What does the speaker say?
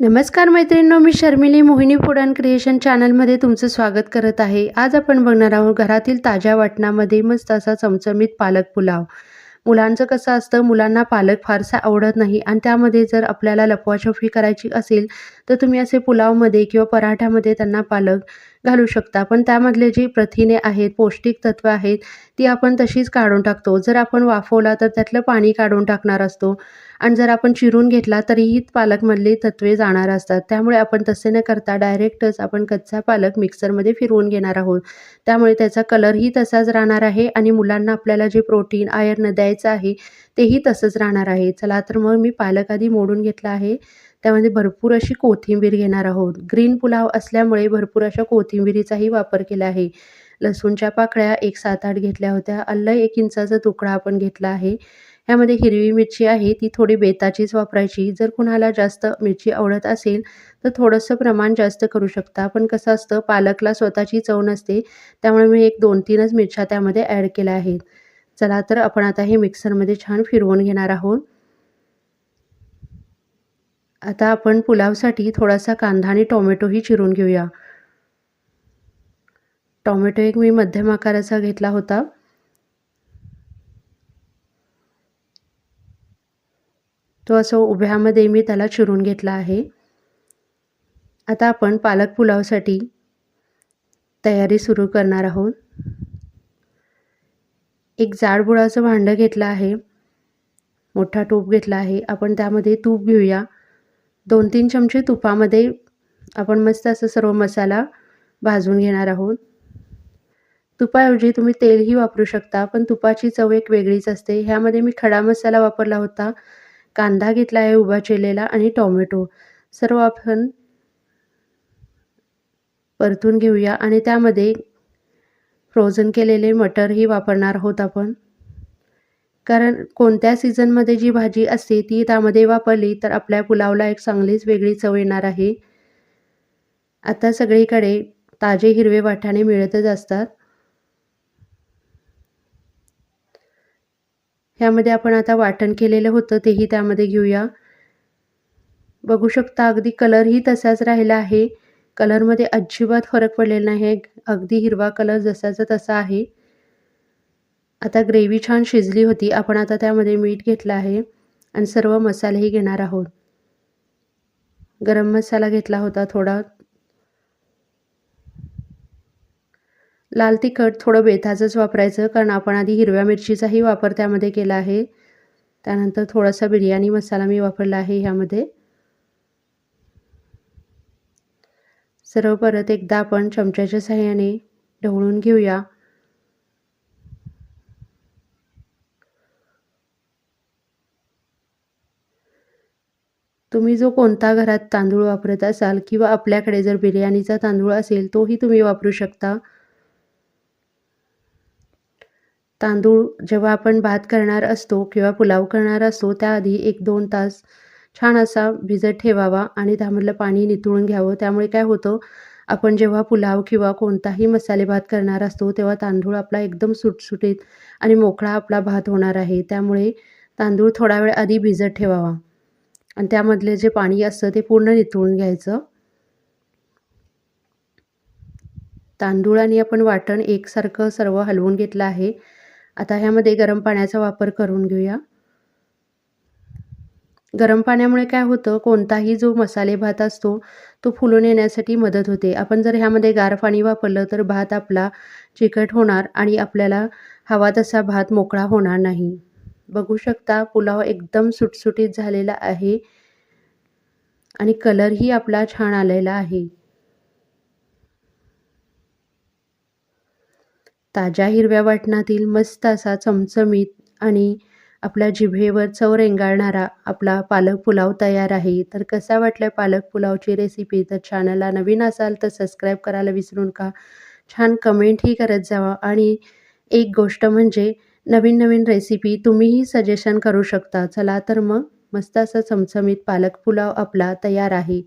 नमस्कार मैत्रिणींनो मी Sharmili Mohini food and creation चॅनलमध्ये तुमचं स्वागत करत आहे. आज आपण बघणार आहोत घरातील ताज्या वाटणामध्ये मस्त असा चमचमीत पालक पुलाव. मुलांचं कसं असतं? मुलांना पालक फारसा आवडत नाही आणि त्यामध्ये जर आपल्याला लपवाछपी करायची असेल तर तुम्ही असे पुलावमध्ये किंवा पराठ्यामध्ये त्यांना पालक घालू शकता. पण त्यामधले जी प्रथिने आहेत पौष्टिक तत्व आहेत ती आपण तशीच काढून टाकतो. जर आपण वाफवला तर त्यातलं पाणी काढून टाकणार असतो. आणि जर आपण चिरून घेतला तरीही पालकमधली तत्वे जाणार असतात. त्यामुळे आपण तसे न करता डायरेक्टच आपण कच्चा पालक मिक्सरमध्ये फिरवून घेणार आहोत. त्यामुळे त्याचा कलरही तसाच राहणार आहे आणि मुलांना आपल्याला जे प्रोटीन आयर्न द्यायचं आहे तेही तसंच राहणार आहे. चला तर मग मी पालक आधी मोडून घेतला आहे. त्यामध्ये भरपूर अशी कोथिंबीर घेणार आहोत. ग्रीन पुलाव असल्यामुळे भरपूर अशा कोथिंबीरीचाही वापर केला आहे. लसूणच्या पाकळ्या एक सात आठ घेतल्या होत्या. अल्ल एक इंचाचा तुकडा आपण घेतला आहे. ह्यामध्ये हिरवी मिरची आहे. ती थोडी बेताचीच वापरायची. जर कुणाला जास्त मिरची आवडत असेल तर थोडंसं प्रमाण जास्त करू शकता. पण कसं असतं पालकला स्वतःची चव नसते. त्यामुळे मी एक दोन तीनच मिरच्या त्यामध्ये ॲड केल्या आहेत. चला तर आपण आता हे मिक्सरमध्ये छान फिरवून घेणार आहोत. आता आपण पुलावसाठी थोडासा कांदा आणि टोमॅटोही चिरून घेऊया. टोमॅटो एक मी मध्यम आकाराचा घेतला होता. तो असं उभ्यामध्ये मी त्याला चिरून घेतला आहे. आता आपण पालक पुलावसाठी तयारी सुरू करणार आहोत. एक जाडबुळाचं भांडं घेतलं आहे. मोठा टूप घेतला आहे. आपण त्यामध्ये तूप घेऊया. दोन तीन चमचे तुपामध्ये आपण मस्त असं सर्व मसाला भाजून घेणार आहोत. तुपाऐवजी तुम्ही तेलही वापरू शकता पण तुपाची चव एक वेगळीच असते. ह्यामध्ये मी खडा मसाला वापरला होता कांदा घेतला आहे उभा चिरलेला आणि टोमॅटो. सर्व आपण परतून घेऊया आणि त्यामध्ये फ्रोझन केलेले मटरही वापरणार आहोत आपण. कारण कोणत्या सीझनमध्ये जी भाजी असते ती त्यामध्ये वापरली तर आपल्या पुलावला एक चांगलीच वेगळी चव येणार आहे. आता सगळीकडे ताजे हिरवे वाटाणे मिळतच असतात. ह्यामध्ये आपण आता वाटण केलेलं होतं तेही त्यामध्ये घेऊया. बघू शकता अगदी कलरही तसाच राहिला आहे. कलरमध्ये अजिबात फरक पडलेला नाही. अगदी हिरवा कलर जसाचा तसा आहे. आता ग्रेव्ही छान शिजली होती. आपण आता त्यामध्ये मीठ घेतलं आहे आणि सर्व मसालेही घेणार आहोत. गरम मसाला घेतला होता थोडा. लाल तिखट थोडं बेताचंच वापरायचं कारण आपण आधी हिरव्या मिरचीचाही वापर त्यामध्ये केला आहे. त्यानंतर थोडासा बिर्याणी मसाला मी वापरला आहे ह्यामध्ये. सर्व परत एकदा आपण चमच्याच्या सहाय्याने ढवळून घेऊया. तुम्ही जो कोणता घरात तांदूळ वापरत असाल किंवा आपल्याकडे जर बिर्याणीचा तांदूळ असेल तोही तुम्ही वापरू शकता. तांदूळ जेव्हा आपण भात करणार असतो किंवा पुलाव करणार असतो त्याआधी एक दोन तास छान असा भिजत ठेवावा आणि त्यामधलं पाणी नितळून घ्यावं. त्यामुळे काय होतं आपण जेव्हा पुलाव किंवा कोणताही मसाले भात करणार असतो तेव्हा तांदूळ आपला एकदम सुटसुटीत आणि मोकळा आपला भात होणार आहे. त्यामुळे तांदूळ थोडा वेळ आधी भिजत ठेवावा. आणि त्यामधले जे पाणी असतं ते पूर्ण निथळून घ्यायचं. तांदूळ आणि आपण वाटण एकसारखं सर्व हलवून घेतलं आहे. आता ह्यामध्ये गरम पाण्याचा वापर करून घेऊया. गरम पाण्यामुळे काय होतं? कोणताही जो मसाले भात असतो तो फुलून येण्यासाठी मदत होते. आपण जर ह्यामध्ये गार पाणी वापरलं तर भात आपला चिकट होणार आणि आपल्याला हवा तसा भात मोकळा होणार नाही. बघू शकता पुलाव एकदम सुटसुटीत झालेला आहे आणि कलरही आपला छान आलेला आहे. ताज्या हिरव्या वाटणातील मस्त असा चमचमीत आणि आपल्या जिभेवर चव रेंगाळणारा आपला पालक पुलाव तयार आहे. तर कसा वाटला पालक पुलावची रेसिपी तर चॅनलला नवीन असाल तर सबस्क्राईब करायला विसरू नका छान कमेंटही करत जावा. आणि एक गोष्ट म्हणजे नवीन नवीन रेसिपी तुम्हीही सजेशन करू शकता. चला तर मग मस्त असा चमचमीत पालक पुलाव आपला तयार आहे.